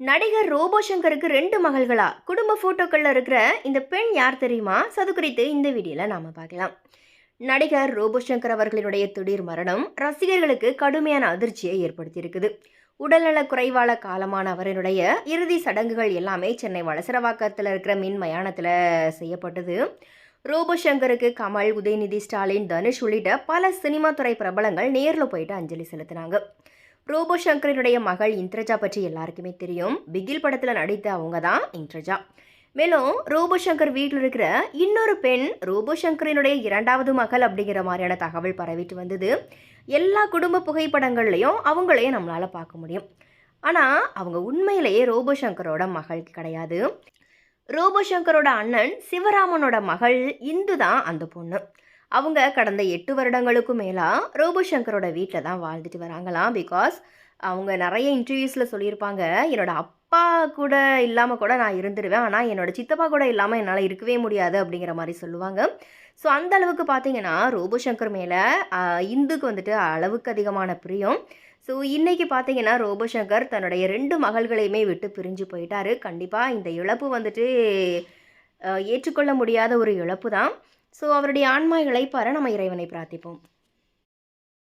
நடிகர் ரோபோ சங்கருக்கு ரெண்டு மகள்களா? குடும்ப ஃபோட்டோக்களில் இருக்கிற இந்த பெண் யார் தெரியுமா? சது குறித்து இந்த வீடியோவில் நாம் பார்க்கலாம். நடிகர் ரோபோ சங்கர் அவர்களினுடைய திடீர் மரணம் ரசிகர்களுக்கு கடுமையான அதிர்ச்சியை ஏற்படுத்தியிருக்குது. உடல்நல குறைவால காலமான அவரினுடைய இறுதி சடங்குகள் எல்லாமே சென்னை வளசரவாக்கத்தில் இருக்கிற மின் மயானத்தில் செய்யப்பட்டது. ரோபோ சங்கருக்கு கமல் உதயநிதி ஸ்டாலின் தனுஷ் உள்ளிட்ட பல சினிமா துறை பிரபலங்கள் நேரில் போயிட்டு அஞ்சலி செலுத்தினாங்க. ரோபோ சங்கரினுடைய மகள் இந்திரஜா பற்றி எல்லாருக்குமே தெரியும். பிகில் படத்தில் நடித்த அவங்க தான் இந்திரஜா. மேலும் ரோபோ சங்கர் வீட்டில் இருக்கிற இன்னொரு பெண் ரோபோ சங்கரினுடைய இரண்டாவது மகள் அப்படிங்கிற மாதிரியான தகவல் பரவிட்டு வந்தது. எல்லா குடும்ப புகைப்படங்கள்லையும் அவங்களையும் நம்மளால் பார்க்க முடியும். ஆனால் அவங்க உண்மையிலேயே ரோபோ சங்கரோட மகள் கிடையாது. ரோபோ சங்கரோட அண்ணன் சிவராமனோட மகள் இந்து தான் அந்த பொண்ணு. அவங்க கடந்த எட்டு வருடங்களுக்கும் மேலாக ரோபோ சங்கரோட வீட்டில் தான் வாழ்ந்துட்டு வராங்களாம். பிகாஸ் அவங்க நிறைய இன்டர்வியூஸில் சொல்லியிருப்பாங்க என்னோட அப்பா கூட இல்லாமல் கூட நான் இருந்துருவேன். ஆனால் என்னோட சித்தப்பா கூட இல்லாமல் என்னால் இருக்கவே முடியாது அப்படிங்கிற மாதிரி சொல்லுவாங்க. ஸோ அந்த அளவுக்கு பார்த்தீங்கன்னா ரோபு சங்கர் மேலே இந்துக்கு வந்துட்டு அளவுக்கு அதிகமான பிரியம். ஸோ இன்றைக்கி பார்த்தீங்கன்னா ரோபோ சங்கர் தன்னுடைய ரெண்டு மகள்களையுமே விட்டு பிரிஞ்சு போயிட்டாரு. கண்டிப்பாக இந்த இழப்பு வந்துட்டு ஏற்றுக்கொள்ள முடியாத ஒரு இழப்பு தான் ஸோ அவருடைய ஆன்மா இழைப்பார நம்ம இறைவனை பிரார்த்திப்போம்.